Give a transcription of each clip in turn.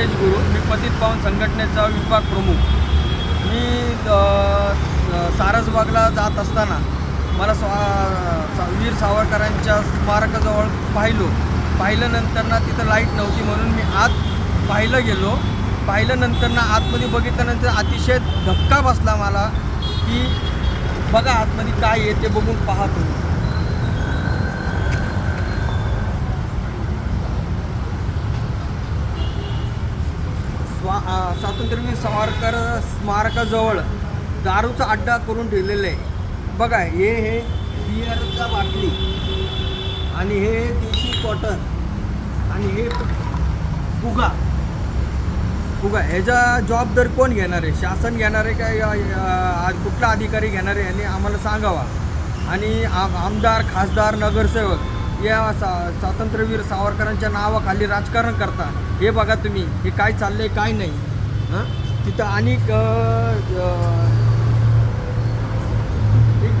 गणेश गुरु मी पतित पावन संघटनेचा विभाग प्रमुख. मी सारसबागला जात असताना मला स्वा वीर सावरकरांच्या स्मारकाजवळ पाहिलो. पाहिल्यानंतर ना तिथं लाइट नव्हती म्हणून मी आत पाहिलं गेलो. पाहिल्यानंतर ना आतमध्ये बघितल्यानंतर अतिशय धक्का बसला मला की बघा आतमध्ये काय आहे ते बघून पाहतो तुम्ही स्वा अ, स्वातंत्र्यवीर सावरकर स्मारकाजवळ दारूचा अड्डा करून ठेवलेला आहे. बघा हे हे बिअरचा बाटली आणि हे देशी कॉटन आणि हे फुगा. फुगा ह्याचा जबाबदारी कोण घेणार आहे? शासन घेणार आहे का कुठला अधिकारी घेणार आहे? यांनी आम्हाला सांगावा. आणि आम आमदार खासदार नगरसेवक या सा स्वातंत्र्यवीर सावरकरांच्या नावाखाली राजकारण करता. हे बघा तुम्ही हे काय चाललं आहे काय नाही. हां? तिथं आणि एक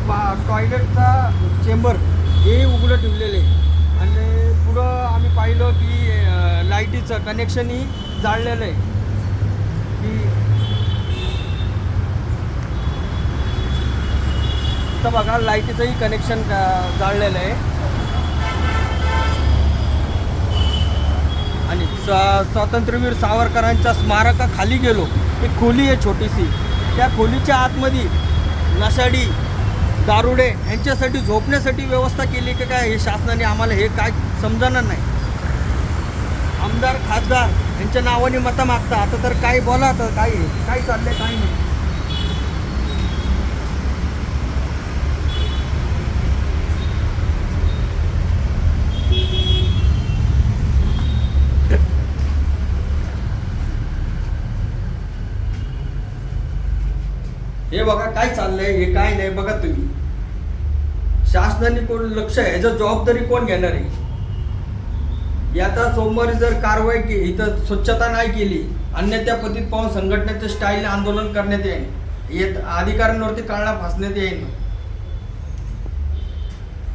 बा टॉयलेटचा चेंबर हे उघडं ठेवलेलं आहे. आणि पुढं आम्ही पाहिलं की लाईटीचं कनेक्शनही जाळलेलं आहे. की तर बघा लाईटीचंही कनेक्शन जाळलेलं आहे आणि स्वा स्वातंत्र्यवीर सावरकरांच्या स्मारकाखाली गेलो. एक खोली आहे छोटीशी. त्या खोलीच्या आतमध्ये नशाडी दारुडे यांच्यासाठी झोपण्यासाठी व्यवस्था केली की काय हे शासनाने आम्हाला हे काय समजणार नाही. आमदार खासदार यांच्या नावाने मतं मागता आता तर काय बोला तर काय आहे? काय चाललंय काय नाही. हे बघा काय चाललंय हे काय नाही बघा तुम्ही. शासनाने कोण लक्ष आहे? ह्याचं जबाबदारी कोण घेणार आहे? याचा सोमवारी जर कारवाई केली इथं स्वच्छता नाही केली अन्यथा पतीत पाहून संघटनेचं स्टाईल आंदोलन करण्यात येईल. येत अधिकाऱ्यांवरती काळणा फासण्यात येईल.